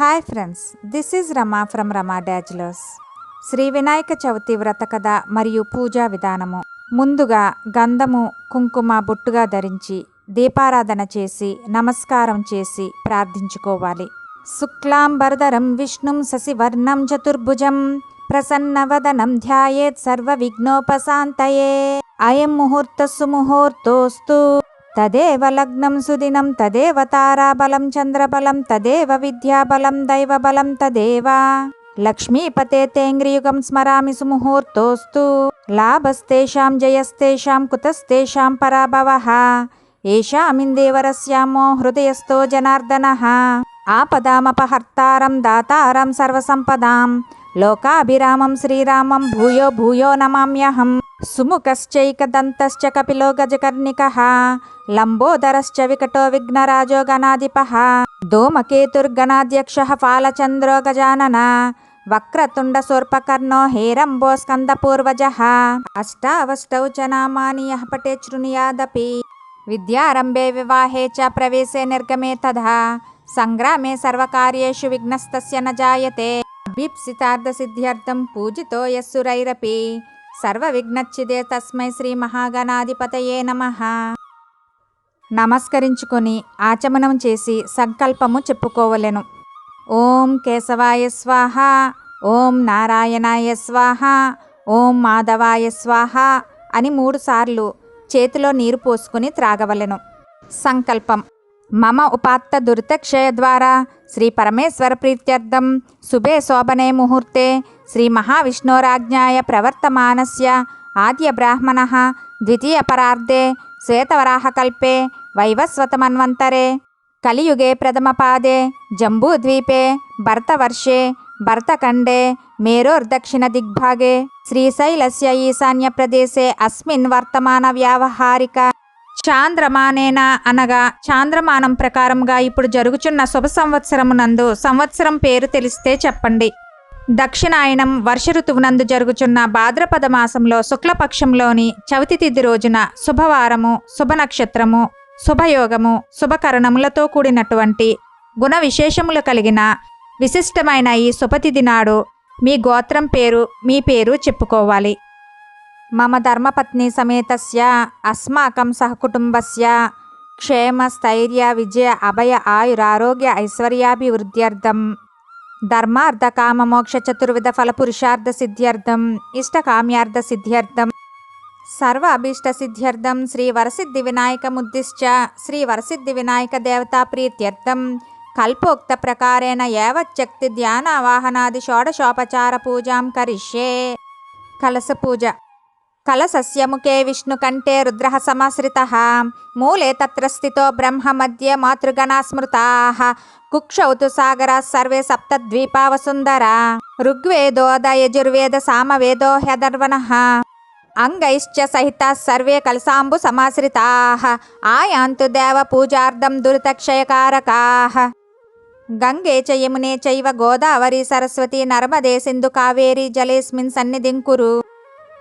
Hi friends this is Rama from Rama dazzlers Shri Vinayaka Chavithi వ్రత కథ మరియు పూజా విధానము. ముందుగా గంధము కుంకుమ బొట్టుగా ధరించి దీపారాధన చేసి నమస్కారం చేసి ప్రార్థించుకోవాలి. శుక్లాంబరధరం విష్ణుం శశివర్ణం చతుర్భుజం ప్రసన్నవదనం ధ్యాయేత్ సర్వ విఘ్నోపశాంతయే అయం ముహూర్త సుముహూర్తోస్తు. తదేవ లగ్నం సుదినం తదేవ తారాబలం చంద్రబలం తదేవ విద్యాబలం దైవబలం తదేవ. లక్ష్మీపతే తేంగ్రియుగం స్మరామి సుముహూర్తోస్తు. లాభస్తేషాం జయస్తేషాం కుతస్తేషాం పరాభవ. ఏషామిందేవరస్యామో హృదయస్థో జనార్దన. ఆపదామపహర్తారం దాతారం సర్వసంపదాం. లోకాభిరామం శ్రీరామం భూయో భూయో నమామ్యహం. సుముఖశ్చైకదంతశ్చ కపిలో గజకర్ణికః లంబోదరశ్చ వికటో విఘ్నరాజో గణాధిపః ధూమకేతుర్గణాధ్యక్ష ఫాలచంద్రో గజానన వక్రతుండసూర్పకర్ణో హేరంబో స్కందపూర్వజ అష్టావష్టౌ చ నామాని యః పటే విద్యారంభే వివాహే చ ప్రవేశే నిర్గమే తథా సంగ్రామే సర్వకార్యేషు విఘ్నస్తస్య న జాయతే అభీప్సితార్థసిద్ధ్యర్థం పూజితో యస్సురైరపి సర్వవిఘ్నచ్చిదే తస్మై శ్రీ మహాగణాధిపతయే నమ. నమస్కరించుకొని ఆచమనం చేసి సంకల్పము చెప్పుకోవలెను. ఓం కేశవాయ స్వాహ ఓం నారాయణాయ స్వాహ ఓం మాధవాయ స్వాహ అని మూడుసార్లు చేతిలో నీరు పోసుకుని త్రాగవలెను. సంకల్పం. మమ ఉపాత్త దురితక్షయ ద్వారా శ్రీ పరమేశ్వర ప్రీత్యర్థం. శుభే శోభనే ముహూర్తే శ్రీ మహావిష్ణోరాజ్ఞాయ ప్రవర్తమానస్య ఆద్య బ్రాహ్మణ ద్వితీయ పరార్ధే శ్వేతవరాహకల్పే వైవస్వతమన్వంతరే కలియుగే ప్రథమపాదే జంబూద్వీపే భరతవర్షే భర్తఖండే మేరోర్దక్షిణ దిగ్భాగే శ్రీశైలస్య ఈశాన్యప్రదేశే అస్మిన్ వర్తమాన వ్యావహారిక చాంద్రమానేన అనగా చాంద్రమానం ప్రకారంగా ఇప్పుడు జరుగుచున్న శుభ సంవత్సరమునందు సంవత్సరం పేరు తెలిస్తే చెప్పండి. దక్షిణాయనం వర్ష ఋతువునందు జరుగుచున్న భాద్రపద మాసంలో శుక్లపక్షంలోని చవితి తిథి రోజున శుభవారము శుభ నక్షత్రము శుభయోగము శుభకరణములతో కూడినటువంటి గుణ విశేషములు కలిగిన విశిష్టమైన ఈ శుభతిథి నాడు మీ గోత్రం పేరు మీ పేరు చెప్పుకోవాలి. మమ ధర్మపత్ని సమేతస్య అస్మాకం సహకుటుంబస్య క్షేమ స్థైర్య విజయ అభయ ఆయురారోగ్య ఐశ్వర్యాభివృద్ధ్యర్థం. ధర్మార్థ కామ మోక్ష చతుర్విధ ఫల పురుషార్థ సిద్ధ్యర్థం ఇష్టకామ్యార్థ సిద్ధ్యర్థం సర్వ అభీష్ట సిద్ధ్యర్థం శ్రీ వరసిద్ధి వినాయక ముద్దిశ్చ శ్రీ వరసిద్ధి వినాయక దేవతా ప్రీత్యర్థం. కల్పోక్త ప్రకారేణ యావచ్చక్తి ధ్యాన వాహనాది షోడశోపచార పూజాం కరిష్యే. కలస పూజ. కలసస్య ముఖే విష్ణుకంఠే రుద్రः సమాశ్రితः మూలే తత్ర స్థితో బ్రహ్మ మధ్య మాతృగణా స్మృతాः కుక్షౌ తు సాగరాः సర్వే సప్తద్వీపా వసుంధరా ఋగ్వేదోద యజుర్వేద సామవేదో హ్యదర్వణः అంగైశ్చ సహిత సర్వే కలసాంబు సమాశ్రితా. ఆయాంతు దేవ పూజార్థం దురితక్షయకారకా. గంగే చ యమునే చైవ గోదావరి సరస్వతి నర్మదే సింధు కావేరి జలేస్మిన్ సన్నిధిం కురు.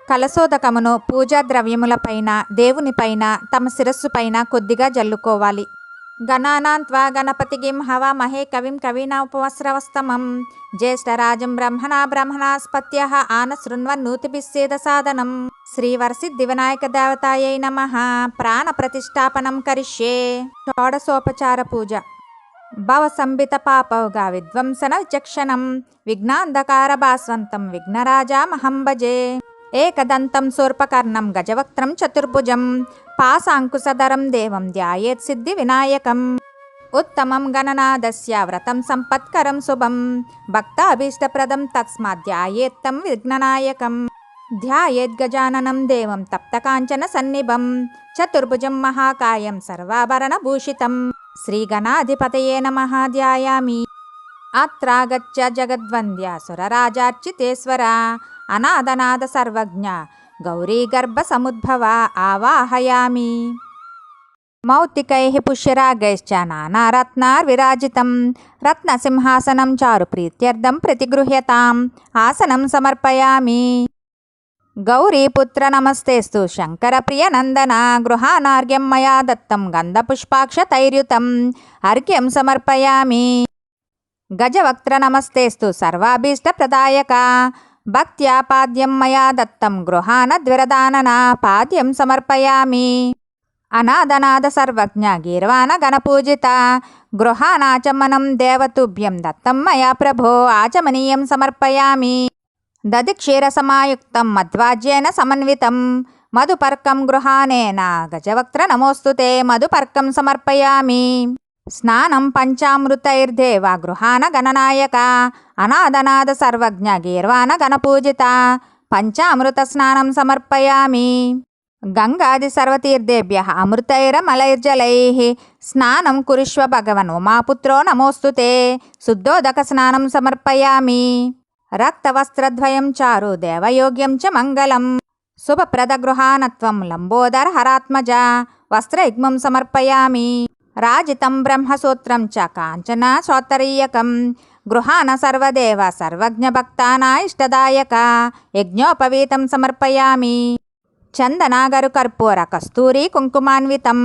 కలశోదకమును పూజా ద్రవ్యములపైన దేవునిపైన తమ శిరస్సుపైన కొద్దిగా జల్లుకోవాలి. గణానాన్త్వా గణపతిగిం హవామహే కవిం కవీనాపవస్రవస్తమం జ్యేష్ఠరాజం బ్రహ్మణా బ్రహ్మణాస్పత్య ఆన శృణ్వన్నూతిభిస్సేద సాధనం. శ్రీవర్సిద్ధి వినాయక దేవతాయై నమ. ప్రాణ ప్రతిష్టాపనం కరిష్యే. షోడసోపచార పూజ. భవ సంబిత పాపౌగా విధ్వంసన విచక్షణం. విఘ్నాంధకార భాస్వంతం విఘ్నరాజామహం భజే. ఏకదంతం శూర్పకర్ణం గజవక్త్రం చతుర్భుజం పాశాంకుశధరం దేవం ధ్యాయేత్ సిద్ధి వినాయకం. ఉత్తమం గణనాదస్య వ్రతం సంపత్కరం శుభం. భక్తాభీష్టప్రదం తస్మాత్ ధ్యాయేత్తం విఘ్ననాయకం. ధ్యాయేద్గజాననం దేవం తప్తకాంచన సన్నిభం. చతుర్భుజం మహాకాయం సర్వాభరణభూషితం. శ్రీగణాధిపతయే నమః ధ్యాయామి. అత్రాగచ్చ జగద్వంద్య సురరాజార్చితేశ్వర అనాథనాథ సర్వజ్ఞ. గౌరీగర్భ సముద్భవ ఆవాహయామి. మౌక్తికై పుష్యరాగైశ్చ నానారత్నార్విరాజితం. రత్నసింహాసనం చారు ప్రీత్యర్థం ప్రతిగృహ్యతాం. ఆసనం సమర్పయామి. గౌరీపుత్ర నమస్తేస్తు శంకరప్రియనందన గృహానార్ఘ్యం మయా దత్తం గంధపుష్పాక్షతైర్యుతం అర్ఘ్యం సమర్పయామి. గజవక్త్ర నమస్తేస్తు సర్వాభీష్టప్రదాయక భక్త్యా పాద్యం మయా దత్తం గృహాన ద్విరదానన పాద్యం సమర్పయామి. అనాదనాద సర్వజ్ఞ గీర్వాణ గణపూజిత గృహానాచమనం దేవతుభ్యం దత్తం మయా ప్రభో ఆచమనీయం సమర్పయామి. దది క్షీరసమాయుక్తం మధ్వాజ్యేన సమన్వితం మధుపర్కం గృహానేన గజవక్త్ర నమోస్తుతే మధుపర్కం సమర్పయామి. స్నానం పంచామృతైర్దేవ గృహాన గణనాయక అనాథనాథ సర్వజ్ఞ గీర్వాణ గణపూజిత పంచామృత స్నానం సమర్పయామి. గంగాది సర్వతీర్థేభ్య అమృతైరమలైర్జలై స్నానం కురుష్వ భగవన్ ఉమాపుత్రో నమోస్తుతే శుద్ధోదక స్నానం సమర్పయామి. రక్తవస్త్రద్వయం చారు దేవయోగ్యం చ మంగళం శుభప్రద గృహానత్వం లంబోదర హరాత్మజ వస్త్రయుగ్మం సమర్పయామి. రాజితం బ్రహ్మసూత్రం చ కాంచన సోత్తరీయకం గృహాన సర్వదేవ సర్వజ్ఞ భక్తాన ఇష్టదాయక యజ్ఞోపవీతం సమర్పయామి. చందనాగరు కర్పూర కస్తూరి కుంకుమాన్వితం.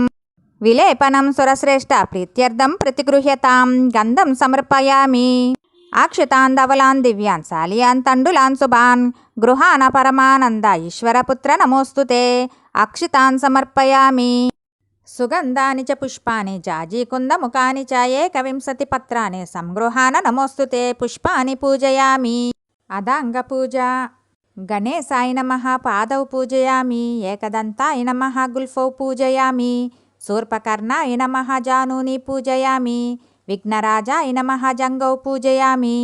విలేపనం సురశ్రేష్ఠ ప్రీత్యర్థం ప్రతిగృహ్యతాం. గంధం సమర్పయామి. అక్షితాన్ ధవలాన్ దివ్యాన్ శాలియాన్ తండులాన్ శుభాన్ గృహాన పరమానంద ఈశ్వరపుత్ర నమోస్తుతే. అక్షితాన్ సమర్పయామి. సుగంధాని చ పుష్పాని జాజీకుందముఖాని చాయే కవింసతి పత్రాన్ని సంగృహాన నమోస్తుతే పుష్పాని పూజయామి. అదాంగ పూజ. గణేశాయ నమ పాదౌ పూజయామి. ఏకదంతాయ నమ గుల్ఫౌ పూజయామి. శూర్పకర్ణాయ నమ జానూని పూజయామి. విఘ్నరాజాయ నమ జంగౌ పూజయామి.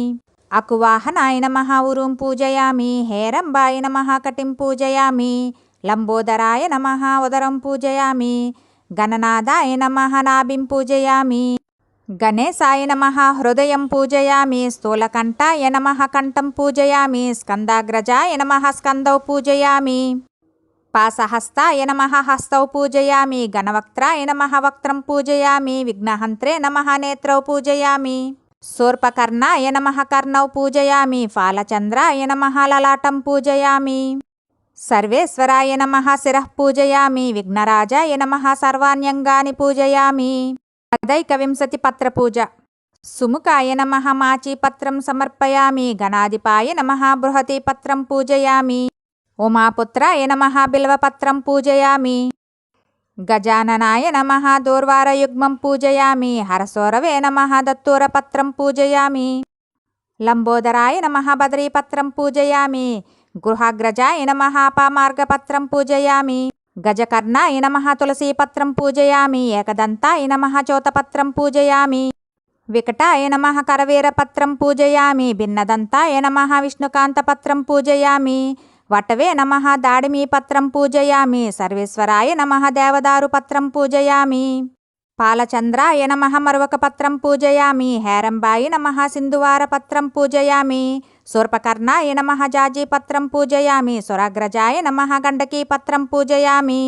అకువాహనాయ నమ ఉరుం పూజయామి. హేరంబాయ నమ కటిం పూజయామి. లంబోదరాయ నమ ఉదరం పూజయామి. గణనాథాయ నమ నాభిం పూజయామి. గణేశాయ నమ హృదయం పూజయామి. స్థూలకంఠాయ నమ కంఠం పూజయామి. స్కందాగ్రజాయ నమ స్కందౌ పూజయామి. పాసహస్తాయ నమ హస్తౌ పూజయామి. గణవక్త్రాయ నమ వక్త్రం పూజయామి. విఘ్నహంత్రే నమ నేత్రౌ పూజయామి. శూర్పకర్ణాయ నమ కర్ణౌ పూజయామి. ఫాలచంద్రాయ నమ లలాటం పూజయామి. సర్వేశ్వరాయ నమ శిరః పూజయామి. విఘ్నరాజాయ నమ సర్వాణ్యంగాని పూజయామి. పదైకవింశతి పత్ర పూజ. సుముఖాయ నమ మాచీపత్రం సమర్పయామి. గణాధిపాయ నమ బృహతి పత్రం పూజయామి. ఉమాపుత్రాయ నమ బిల్వపత్రం పూజయామి. గజాననాయ నమ దూర్వారయుగ్మం పూజయామి. హరసోరవే నమ దత్తూరపత్రం పూజయామి. లంబోదరాయ నమ బద్రీపత్రం పూజయామి. గృహాగ్రజాయ నమ పామార్గపత్రం పూజయామి. గజకర్ణాయ నమ తులసీపత్రం పూజయామి. ఏకదంతాయ నమ చోతపత్రం పూజయామి. వికటాయ నమ కరవీరపత్రం పూజయామి. భిన్నదంతాయ నమ విష్ణుకాంతపత్రం పూజయామి. వటవే నమ దాడిమీపత్రం పూజయామి. సర్వేశ్వరాయ నమ దేవదారుపత్రం పూజయామి. పాలచంద్రాయ నమ మరువకపత్రం పూజయామి. హేరంబాయి నమ సింధువారపత్రం పూజయామి. శూర్పకర్ణాయ నమ జాజీ పత్రం పూజయామి సురాగ్రజాయ నమ గండకీ పత్రం పూజయామి.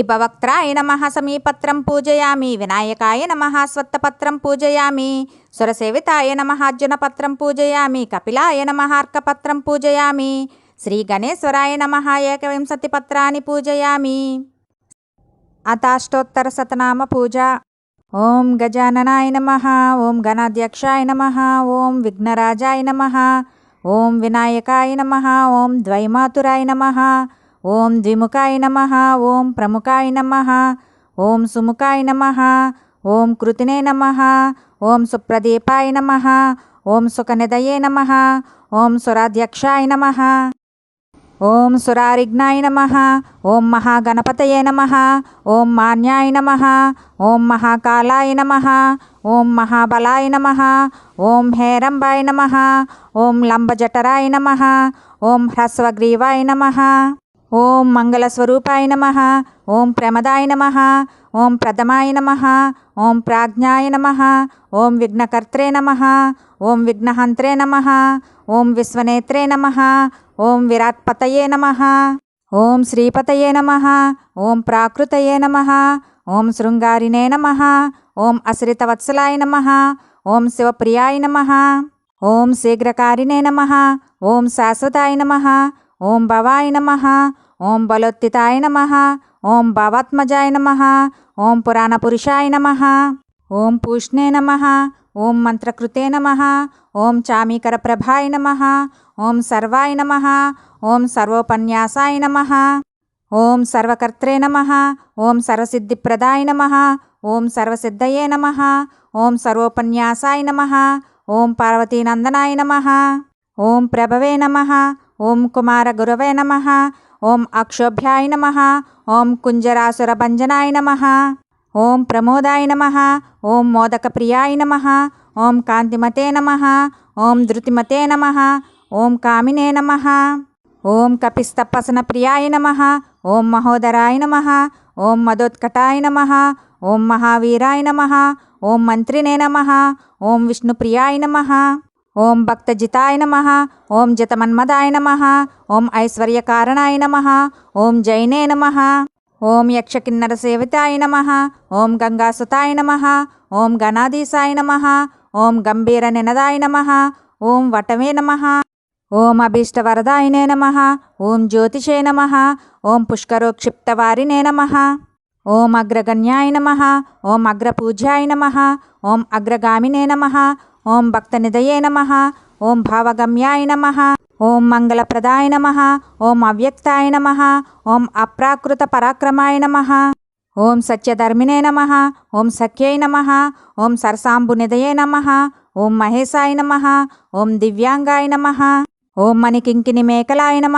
ఇబవక్త్రాయ నమ సమీపత్రం పూజయామి వినాయకాయ నమ స్వత్తపత్రం పూజయామి సురసేవితాయ నమ అర్జునపత్రం పూజయామి కపిలాయ నమ అర్కపత్రం పూజయామి శ్రీ గణేశ్వరాయ నమ ఏకవింశతి పత్రాన్ని పూజయామి. అతాష్టోత్తర సతనామ పూజ. ఓం గజాననాయ నమ ఓం గణాధ్యక్షాయ నమ ఓం విఘ్నరాజాయ నమ ఓం వినాయకాయ నమ ఓం ద్వైమాతురాయ నమ ఓం ద్విముఖాయ నమ ఓం ప్రముఖాయ నమ ఓం సుముఖాయ నమ ఓం కృతినే నమ ఓం సుప్రదీపాయ నమ ఓం సుఖనిదయే నమ ఓం సురాధ్యక్షాయ నమ ఓం సురారిఘ్నాయ నమ ఓం మహాగణపతయ నమ ఓం మాన్యాయ నమ ఓం మహాకాలాయ నమ ఓం మహాబలాయ నమ ఓం హేరంబాయ నమ ఓం లంబజఠరాయ నమ ఓం హ్రస్వగ్రీవాయ నమ ఓం మంగళస్వరూపాయ నమ ఓం ప్రమదాయ నమ ఓం ప్రథమాయ నమ ఓం ప్రాజ్ఞాయ నమ ఓం విఘ్నకర్త్రే నమ ఓం విఘ్నహంత్రే నమ ఓం విశ్వనేత్రే నమ ఓం విరాట్పతయే నమ ఓం శ్రీపతయే నమ ఓం ప్రాకృతయే నమ ఓం శృంగారినే నమ ఓం అశ్రితవత్సలాయ నమ ఓం శివప్రియాయ నమ ఓం శీఘ్రకారిణే నమ ఓం శాశ్వతాయ నమ ఓం భవాయ నమ ఓం బలోత్తితాయ నమ ఓం భవాత్మజాయ నమ ఓం పురాణపురుషాయ నమ ఓం పూష్ణే నమ ఓం మంత్రకృతే నమ ఓం చామీకరప్రభాయ నమ ఓం సర్వాయ నమ ఓం సర్వోపన్యాసాయ నమ ఓం సర్వకర్త్రే నమ ఓం సర్వసిద్ధిప్రదాయ నమ ఓం సర్వసిద్ధయే నమ ఓం సర్వోపన్యాసాయ నమ ఓం పార్వతీనందనాయ నమ ఓం ప్రభవే నమ ఓం కుమారగురవే నమ ఓం అక్షోభ్యాయ నమ ఓం కుంజరాసురభంజనాయ నమ ఓం ప్రమోదాయ నమ ఓం మోదక ప్రియాయ నమ ఓం కాంతిమతే నమ ఓం ధృతిమతే నమ ఓం కామినే నమ ఓం కపిస్తపసన ప్రియాయ నమ ఓం మహోదరాయ నమ ఓం మదోత్కటాయ నమ ఓం మహావీరాయ నమ ఓం మంత్రినే నమ ఓం విష్ణుప్రియాయ నమ ఓం భక్తజితాయ నమ ఓం జతమన్మదాయ నమ ఓం ఐశ్వర్యకారణాయ నమ ఓం జైనే నమ ఓం యక్షకిన్నర సేవితాయ నమ ఓం గంగాసుతాయ నమ ఓం గణాధీశాయ నమ ఓం గంభీర నినదాయ నమ ఓం వటమే నమ ఓం అభీష్టవరదాయనే నమ ఓం జ్యోతిషే నమ ఓం పుష్కరోక్షిప్తవారినే నమ ఓం అగ్రగణ్యాయ నమ ఓం అగ్రపూజ్యాయ నమ ఓం అగ్రగామినే నమ ఓం భక్తనిదయే నమ ఓం భావగమ్యాయ నమ ఓం మంగళప్రదాయ నమ ఓం అవ్యక్తాయ నమ ఓం అప్రాకృత పరాక్రమాయ నమ ఓం సత్యధర్మినే నమ ఓం సఖ్యై నమ ఓం సరసాంబునిదయే నమ ఓం మహేశాయ నమ ఓం దివ్యాంగాయ నమ ఓం మణికింకిని మేకలాయ నమ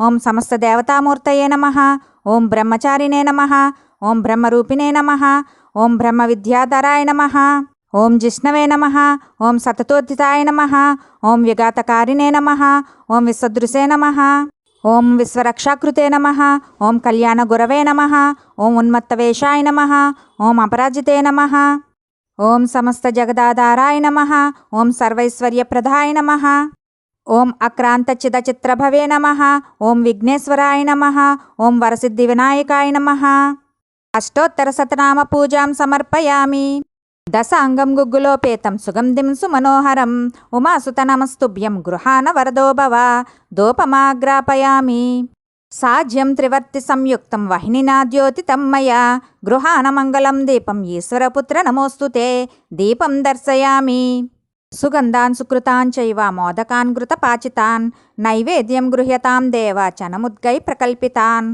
ఓం సమస్త దేవతామూర్తయే నమ ఓం బ్రహ్మచారినే నమ ఓం బ్రహ్మరూపిణే నమ ఓం బ్రహ్మ విద్యాధరాయ నమ ఓం జిష్ణవే నమ ఓం సతతోద్ధితాయ నమ ఓం విఘాతకారిణే నమ ఓం విశ్వదృశే నమ ఓం విశ్వరక్షాకృతే నమ ఓం కళ్యాణ గురవే నమ ఓం ఉన్మత్తవేషాయ నమ ఓం అపరాజితే నమ ఓం సమస్త జగదాధారాయ నమ ఓం సర్వైశ్వర్యప్రదాయ నమ ఓం అక్రాంత చిత్రభవే నమ ఓం విఘ్నేశ్వరాయ నమ ఓం వరసిద్ధి వినాయకాయ నమ అష్టోత్తర సతనామ పూజాం సమర్పయామి దశ అంగం గుగ్గులోపేతం సుగంధిం సుమనోహరం ఉమాసుత నమస్తుభ్యం గృహాన వరదోభవ దోపమాగ్రాపయామి. సాధ్యం త్రివర్తి సంయుక్తం వహినినా ద్యోతితం మయా. గృహాన మంగళం దీపం ఈశ్వరపుత్ర నమోస్తుతే దీపం దర్శయామి. సుగంధాన్ సుకృతాన్ చైవ మోదకాన్ ఘృతపాచితాన్ నైవేద్యం గృహ్యతాం దేవ చనముద్గై ప్రకల్పితాన్.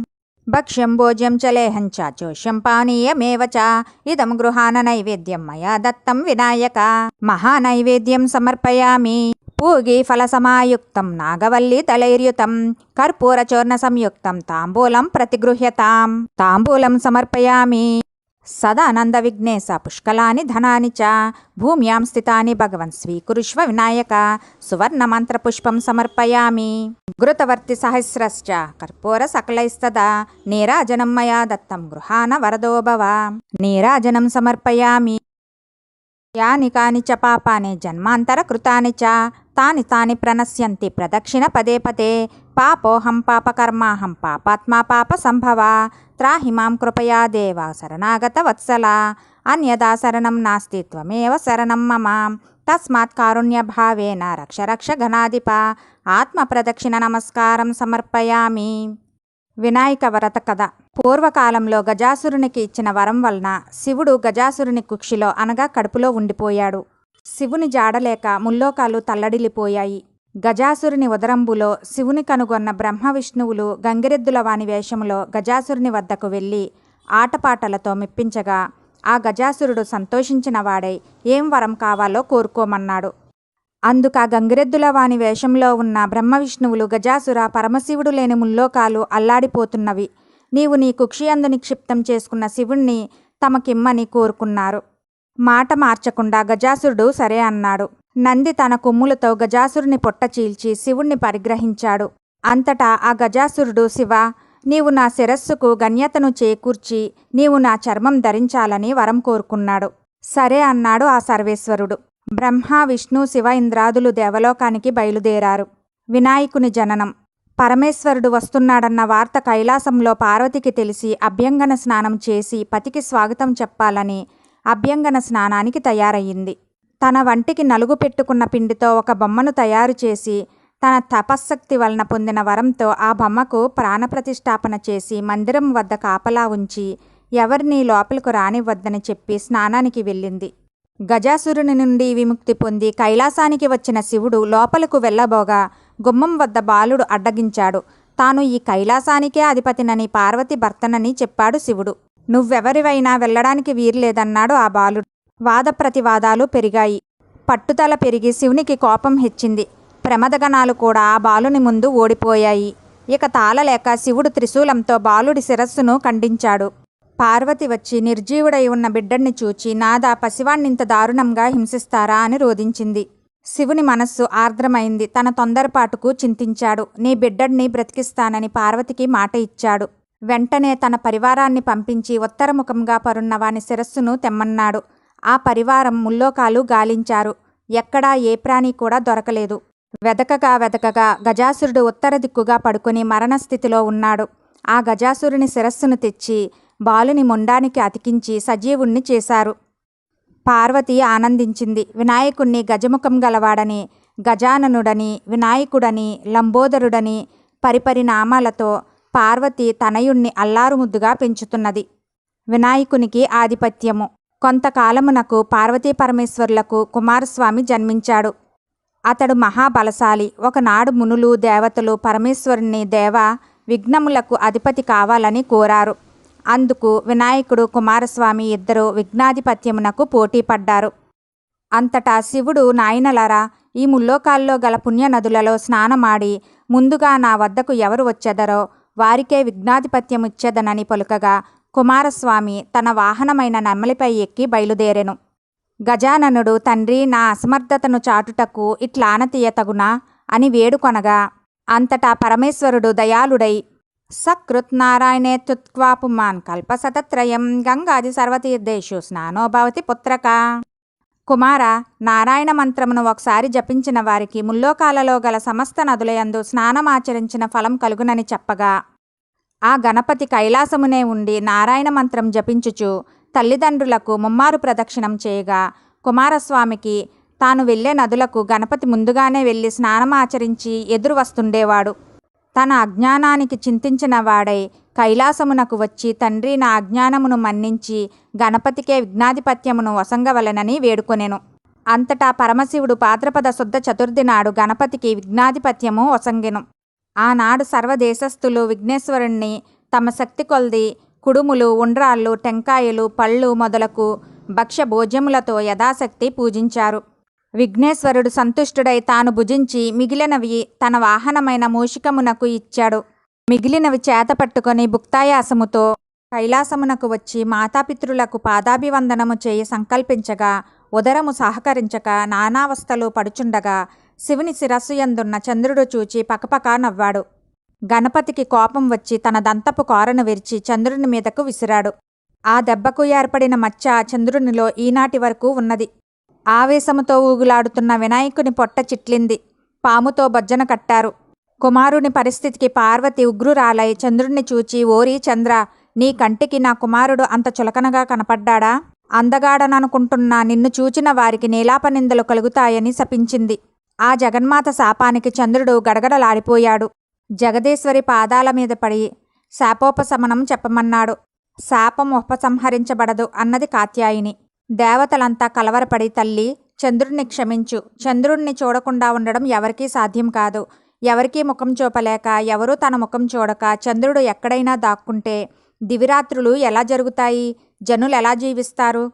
భక్ష్యం భోజ్యం చ లేహం చ చోష్యం పానీయమేవ చ. ఇదం గృహాన నైవేద్యం మయా దత్తం వినాయక. మహానైవేద్యం సమర్పయామి. పూగి ఫలసమాయుక్తం నాగవల్లి తలైర్యుతం. కర్పూరచూర్ణ సంయుక్తం తాంబూలం ప్రతిగృహ్యతాం. తాంబూలం సమర్పయామి. సదానంద విఘ్నేశ పుష్కలాని ధనాని చ భూమ్యాం స్థితాని భగవన్ స్వీకురుష్వ వినాయక సువర్ణమంత్రపుష్పం సమర్పయామి. గృతవర్తి సహస్రశ్చ కర్పూర సకలైస్తదా నీరాజనం మయా దత్తం గృహాన వరదోభవ. నీరాజనం సమర్పయామి. యాని కాని చ పాపాని జన్మాంతర కృతాని చ తాని తాని ప్రణశ్యంతి ప్రదక్షిణ పదే పదే. పాపోహం పాపకర్మాహం పాపాత్మా పాప సంభవ. త్రాహి హిమాం కృపయా దేవ శరణాగత వత్సల అన్యదా శరణం నాస్తి త్వమేవ శరణం మమ తస్మాత్ కారుణ్యభావేన రక్ష రక్ష ఘనాధిప ఆత్మ ప్రదక్షిణ నమస్కారం సమర్పయామి వినాయక వ్రత కథ పూర్వకాలంలో గజాసురునికి ఇచ్చిన వరం వలన శివుడు గజాసురుని కుక్షిలో అనగా కడుపులో ఉండిపోయాడు. శివుని జాడలేక ముల్లోకాలు తల్లడిల్లిపోయాయి. గజాసురుని ఉదరంబులో శివుని కనుగొన్న బ్రహ్మ విష్ణువులు గంగిరెద్దుల వాని వేషములో గజాసురుని వద్దకు వెళ్ళి ఆటపాటలతో మెప్పించగా ఆ గజాసురుడు సంతోషించిన వాడై ఏం వరం కావాలో కోరుకోమన్నాడు. అందుక గంగిరెద్దుల వాని వేషంలో ఉన్న బ్రహ్మ విష్ణువులు గజాసుర పరమశివుడు లేని ముల్లోకాలు అల్లాడిపోతున్నవి. నీవు నీ కుక్షియందు నిక్షిప్తం చేసుకున్న శివుణ్ణి తమకిమ్మని కోరుకున్నారు. మాట మార్చకుండా గజాసురుడు సరే అన్నాడు. నంది తన కొమ్ములతో గజాసురుని పొట్ట చీల్చి శివుణ్ణి పరిగ్రహించాడు. అంతటా ఆ గజాసురుడు శివ నీవు నా శిరస్సుకు గణ్యతను చేకూర్చి నీవు నా చర్మం ధరించాలని వరం కోరుకున్నాడు. సరే అన్నాడు ఆ సర్వేశ్వరుడు. బ్రహ్మ విష్ణు శివ ఇంద్రాదులు దేవలోకానికి బయలుదేరారు. వినాయకుని జననం. పరమేశ్వరుడు వస్తున్నాడన్న వార్త కైలాసంలో పార్వతికి తెలిసి అభ్యంగన స్నానం చేసి పతికి స్వాగతం చెప్పాలని అభ్యంగన స్నానానికి తయారయ్యింది. తన వంటికి నలుగు పెట్టుకున్న పిండితో ఒక బొమ్మను తయారు చేసి తన తపశ్శక్తి వలన పొందిన వరంతో ఆ బొమ్మకు ప్రాణప్రతిష్ఠాపన చేసి మందిరం వద్ద కాపలా ఉంచి ఎవరిని లోపలకు రానివ్వద్దని చెప్పి స్నానానికి వెళ్ళింది. గజాసురుని నుండి విముక్తి పొంది కైలాసానికి వచ్చిన శివుడు లోపలకు వెళ్ళబోగా గుమ్మం వద్ద బాలుడు అడ్డగించాడు. తాను ఈ కైలాసానికే అధిపతినని పార్వతి భర్తనని చెప్పాడు శివుడు. నువ్వెవరివైనా వెళ్ళడానికి వీర్లేదన్నాడు ఆ బాలుడు. వాద ప్రతివాదాలు పెరిగాయి. పట్టుదల పెరిగి శివునికి కోపం హెచ్చింది. ప్రమదగణాలు కూడా ఆ బాలుని ముందు ఓడిపోయాయి. ఇక తాళలేక శివుడు త్రిశూలంతో బాలుడి శిరస్సును ఖండించాడు. పార్వతి వచ్చి నిర్జీవుడై ఉన్న బిడ్డణ్ణి చూచి నాదా పసివాణ్ణింత దారుణంగా హింసిస్తారా? అని రోధించింది. శివుని మనస్సు ఆర్ద్రమైంది. తన తొందరపాటుకు చింతించాడు. నీ బిడ్డడిని బ్రతికిస్తానని పార్వతికి మాట ఇచ్చాడు. వెంటనే తన పరివారాన్ని పంపించి ఉత్తరముఖంగా పరున్న వాని శిరస్సును తెమ్మన్నాడు. ఆ పరివారం ముల్లోకాలు గాలించారు. ఎక్కడా ఏ ప్రాణి కూడా దొరకలేదు. వెదకగా వెదకగా గజాసురుడు ఉత్తర దిక్కుగా పడుకుని మరణస్థితిలో ఉన్నాడు. ఆ గజాసురుని శిరస్సును తెచ్చి బాలుని మొండానికి అతికించి సజీవుణ్ణి చేశారు. పార్వతి ఆనందించింది. వినాయకుణ్ణి గజముఖం గలవాడని గజాననుడని వినాయకుడని లంబోదరుడని పరిపరి నామాలతో పార్వతి తనయుణ్ణి అల్లారుముద్దుగా పెంచుతున్నది. వినాయకునికి ఆధిపత్యము. కొంతకాలమునకు పార్వతీ పరమేశ్వరులకు కుమారస్వామి జన్మించాడు. అతడు మహాబలశాలి. ఒకనాడు మునులు దేవతలు పరమేశ్వరుని దేవ విఘ్నములకు అధిపతి కావాలని కోరారు. అందుకు వినాయకుడు కుమారస్వామి ఇద్దరు విఘ్నాధిపత్యమునకు పోటీ పడ్డారు. అంతటా శివుడు నాయనలరా ఈ ముల్లోకాల్లో గల పుణ్య నదులలో స్నానమాడి ముందుగా నా వద్దకు ఎవరు వచ్చెదరో వారికే విఘ్నాధిపత్యం ఇచ్చేదనని పలుకగా కుమారస్వామి తన వాహనమైన నెమ్మలిపై ఎక్కి బయలుదేరెను. గజాననుడు తండ్రి నా అసమర్థతను చాటుటకు ఇట్లానతీయతగునా అని వేడుకొనగా అంతటా పరమేశ్వరుడు దయాళుడై సకృత్ నారాయణే తుత్వాపుమాన్ కల్పశతత్రయం గంగాది సర్వతీర్థేషు స్నానో భవతి పుత్రక కుమార నారాయణ మంత్రమును ఒకసారి జపించిన వారికి ముల్లోకాలలో గల సమస్త నదులయందు స్నానమాచరించిన ఫలం కలుగునని చెప్పగా ఆ గణపతి కైలాసమునే ఉండి నారాయణ మంత్రం జపించుచు తల్లిదండ్రులకు ముమ్మారు ప్రదక్షిణం చేయగా కుమారస్వామికి తాను వెళ్ళే నదులకు గణపతి ముందుగానే వెళ్ళి స్నానమాచరించి ఎదురు వస్తుండేవాడు. తన అజ్ఞానానికి చింతించిన వాడై కైలాసమునకు వచ్చి తండ్రి నా అజ్ఞానమును మన్నించి గణపతికే విఘ్నాధిపత్యమును వసంగవలెనని వేడుకొనెను. అంతటా పరమశివుడు భాద్రపద శుద్ధ చతుర్థి నాడు గణపతికి విఘ్నాధిపత్యము వసంగెను. ఆనాడు సర్వదేశస్థులు విఘ్నేశ్వరుణ్ణి తమ శక్తి కొల్ది కుడుములు ఉండ్రాళ్ళు టెంకాయలు పళ్ళు మొదలకు భక్ష్య భోజ్యములతో యథాశక్తి పూజించారు. విఘ్నేశ్వరుడు సంతుష్టుడై తాను భుజించి మిగిలినవి తన వాహనమైన మూషికమునకు ఇచ్చాడు. మిగిలినవి చేత పట్టుకొని భుక్తాయాసముతో కైలాసమునకు వచ్చి మాతాపితృలకు పాదాభివందనము చేయి సంకల్పించగా ఉదరము సహకరించక నానావస్థలు పడుచుండగా శివుని శిరస్సు యందున్న చంద్రుడు చూచి పకపక నవ్వాడు. గణపతికి కోపం వచ్చి తన దంతపు కోరను విరిచి చంద్రుని మీదకు విసిరాడు. ఆ దెబ్బకు ఏర్పడిన మచ్చ చంద్రునిలో ఈనాటి వరకు ఉన్నది. ఆవేశముతో ఊగులాడుతున్న వినాయకుని పొట్ట చిట్లింది. పాముతో భజ్జన కట్టారు. కుమారుని పరిస్థితికి పార్వతి ఉగ్రురాలై చంద్రుణ్ణి చూచి ఓరి చంద్ర నీ కంటికి నా కుమారుడు అంత చులకనగా కనపడ్డాడా? అందగాడననుకుంటున్నా నిన్ను చూచిన వారికి నీలాపనిందలు కలుగుతాయని శపించింది. ఆ జగన్మాత శాపానికి చంద్రుడు గడగడలాడిపోయాడు. జగదీశ్వరి పాదాల మీద పడి శాపోపశమనం చెప్పమన్నాడు. శాపం ఉపసంహరించబడదు అన్నది కాత్యాయిని. దేవతలంతా కలవరపడి తల్లి చంద్రుణ్ణి క్షమించు. చంద్రుణ్ణి చూడకుండా ఉండడం ఎవరికీ సాధ్యం కాదు. ఎవరికీ ముఖం చూపలేక ఎవరూ తన ముఖం చూడక చంద్రుడు ఎక్కడైనా దాక్కుంటే దివిరాత్రులు ఎలా జరుగుతాయి? జనులు ఎలా జీవిస్తారు?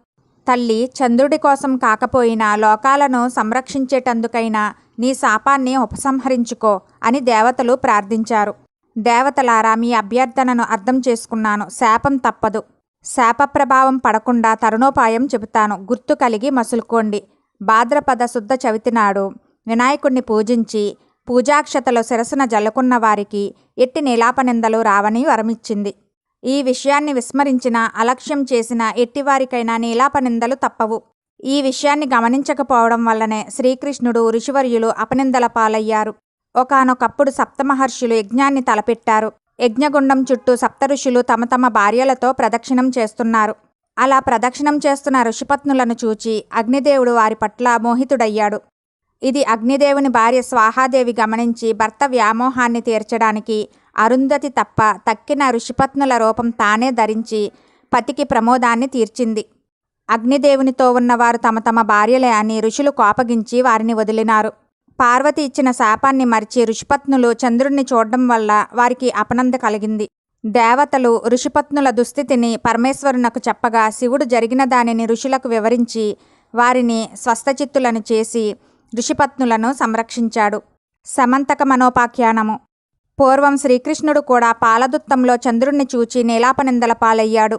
తల్లి చంద్రుడి కోసం కాకపోయినా లోకాలను సంరక్షించేటందుకైనా నీ శాపాన్ని ఉపసంహరించుకో అని దేవతలు ప్రార్థించారు. దేవతలారా మీ అభ్యర్థనను అర్థం చేసుకున్నాను. శాపం తప్పదు. శాప ప్రభావం పడకుండా తరుణోపాయం చెబుతాను. గుర్తు కలిగి మసులుకోండి. భాద్రపద శుద్ధ చవితి నాడు వినాయకుణ్ణి పూజించి పూజాక్షతలో శిరసున జల్లుకున్న వారికి ఎట్టి నీలాపనిందలు రావని వరమిచ్చింది. ఈ విషయాన్ని విస్మరించిన అలక్ష్యం చేసిన ఎట్టివారికైనా నీలాపనిందలు తప్పవు. ఈ విషయాన్ని గమనించకపోవడం వల్లనే శ్రీకృష్ణుడు ఋషివర్యులు అపనిందల పాలయ్యారు. ఒకానొకప్పుడు సప్తమహర్షులు యజ్ఞాన్ని తలపెట్టారు. యజ్ఞగుండం చుట్టూ సప్త ఋషులు తమ తమ భార్యలతో ప్రదక్షిణం చేస్తున్నారు. అలా ప్రదక్షిణం చేస్తున్న ఋషిపత్నులను చూచి అగ్నిదేవుడు వారి పట్ల మోహితుడయ్యాడు. ఇది అగ్నిదేవుని భార్య స్వాహాదేవి గమనించి భర్త వ్యామోహాన్ని తీర్చడానికి అరుంధతి తప్ప తక్కిన ఋషిపత్నుల రూపం తానే ధరించి పతికి ప్రమోదాన్ని తీర్చింది. అగ్నిదేవునితో ఉన్నవారు తమ తమ భార్యలే అని ఋషులు కోపగించి వారిని వదిలినారు. పార్వతి ఇచ్చిన శాపాన్ని మరిచి ఋషిపత్నులు చంద్రుణ్ణి చూడడం వల్ల వారికి అపనంద కలిగింది. దేవతలు ఋషిపత్నుల దుస్థితిని పరమేశ్వరునకు చెప్పగా శివుడు జరిగిన దానిని ఋషులకు వివరించి వారిని స్వస్థచిత్తులను చేసి ఋషిపత్నులను సంరక్షించాడు. సమంతక మనోపాఖ్యానము. పూర్వం శ్రీకృష్ణుడు కూడా పాలదుత్తంలో చంద్రుణ్ణి చూచి నీలాపనిందల పాలయ్యాడు.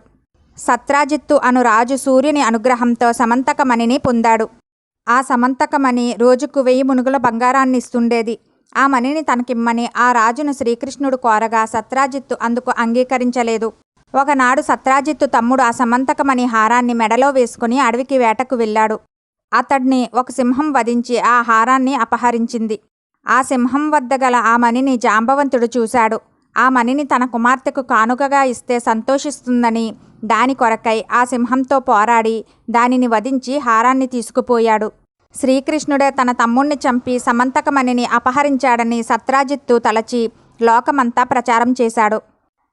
సత్రాజిత్తు అను రాజు సూర్యుని అనుగ్రహంతో సమంతకమణిని పొందాడు. ఆ సమంతకమణి రోజుకు వెయ్యి మునుగుల బంగారాన్ని ఇస్తుండేది ఆ మణిని తనకిమ్మని ఆ రాజును శ్రీకృష్ణుడు కోరగా సత్రాజిత్తు అందుకు అంగీకరించలేదు. ఒకనాడు సత్రాజిత్తు తమ్ముడు ఆ సమంతకమణి హారాన్ని మెడలో వేసుకుని అడవికి వేటకు వెళ్ళాడు. అతడిని ఒక సింహం వధించి ఆ హారాన్ని అపహరించింది. ఆ సింహం వద్ద గల ఆ మణిని జాంబవంతుడు చూశాడు. ఆ మణిని తన కుమార్తెకు కానుకగా ఇస్తే సంతోషిస్తుందని దాని కొరకై ఆ సింహంతో పోరాడి దానిని వధించి హారాన్ని తీసుకుపోయాడు. శ్రీకృష్ణుడే తన తమ్ముణ్ణి చంపి సమంతకమణిని అపహరించాడని సత్రాజిత్తు తలచి లోకమంతా ప్రచారం చేశాడు.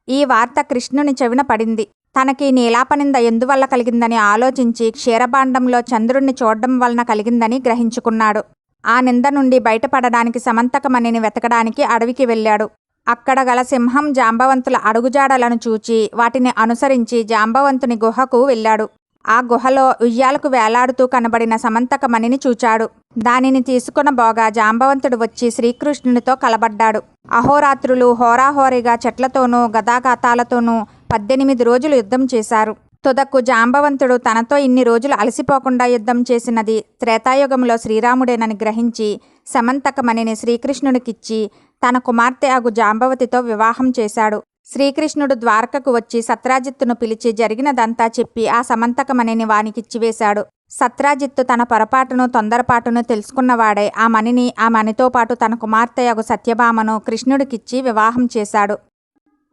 ఈ వార్త కృష్ణుని చెవిన పడింది. తనకి నీలాపనింద ఎందువల్ల కలిగిందని ఆలోచించి క్షీరభాండంలో చంద్రుణ్ణి చూడడం వలన కలిగిందని గ్రహించుకున్నాడు. ఆ నింద నుండి బయటపడడానికి సమంతకమణిని వెతకడానికి అడవికి వెళ్ళాడు. అక్కడ గల సింహం జాంబవంతుల అడుగుజాడలను చూచి వాటిని అనుసరించి జాంబవంతుని గుహకు వెళ్ళాడు. ఆ గుహలో ఉయ్యాలకు వేలాడుతూ కనబడిన సమంతకమణిని చూచాడు. దానిని తీసుకున్న బోగా జాంబవంతుడు వచ్చి శ్రీకృష్ణునితో కలబడ్డాడు. అహోరాత్రులు హోరాహోరీగా చెట్లతోనూ గదాగాతాలతోనూ పద్దెనిమిది రోజులు యుద్ధం చేశారు. తుదకు జాంబవంతుడు తనతో ఇన్ని రోజులు అలసిపోకుండా యుద్ధం చేసినది త్రేతాయుగంలో శ్రీరాముడేనని గ్రహించి సమంతకమణిని శ్రీకృష్ణునికిచ్చి తన కుమార్తె అగు జాంబవతితో వివాహం చేశాడు. శ్రీకృష్ణుడు ద్వారకకు వచ్చి సత్రాజిత్తును పిలిచి జరిగినదంతా చెప్పి ఆ సమంతకమణిని వానికిచ్చివేశాడు సత్రాజిత్తు తన పొరపాటును తొందరపాటును తెలుసుకున్నవాడై ఆ మణిని ఆ మణితో పాటు తన కుమార్తె అగు సత్యభామను కృష్ణుడికిచ్చి వివాహం చేశాడు.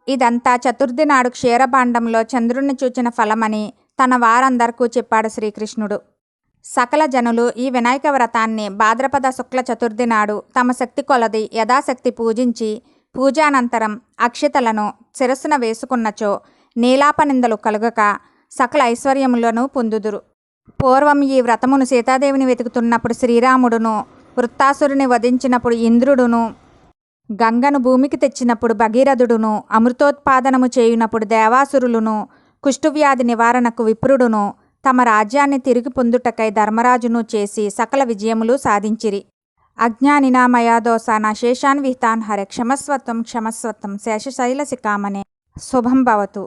ఇదంతా చతుర్థి నాడు క్షీరభాండంలో చంద్రుణ్ణి చూచిన ఫలమని తన వారందరికీ చెప్పాడు శ్రీకృష్ణుడు. సకల జనులు ఈ వినాయక వ్రతాన్ని భాద్రపద శుక్ల చతుర్థి నాడు తమ శక్తి కొలది యథాశక్తి పూజించి పూజానంతరం అక్షితలను శిరస్సున వేసుకున్నచో నీలాపనిందలు కలుగక సకల ఐశ్వర్యములను పొందుదురు. పూర్వం ఈ వ్రతమును సీతాదేవిని వెతుకుతున్నప్పుడు శ్రీరాముడును వృత్తాసురుని వధించినప్పుడు ఇంద్రుడును గంగను భూమికి తెచ్చినప్పుడు భగీరథుడును అమృతోత్పాదనము చేయునప్పుడు దేవాసురులును కుష్ఠువ్యాధి నివారణకు విప్రుడును తమ రాజ్యాన్ని తిరిగి పొందుటకై ధర్మరాజును చేసి సకల విజయములు సాధించిరి. అజ్ఞానినా మయాదోస నా శేషాన్ విహితాన్ హరే క్షమస్వత్వం క్షమస్వత్వం శేషశైల శిఖామనే శుభం భవతు.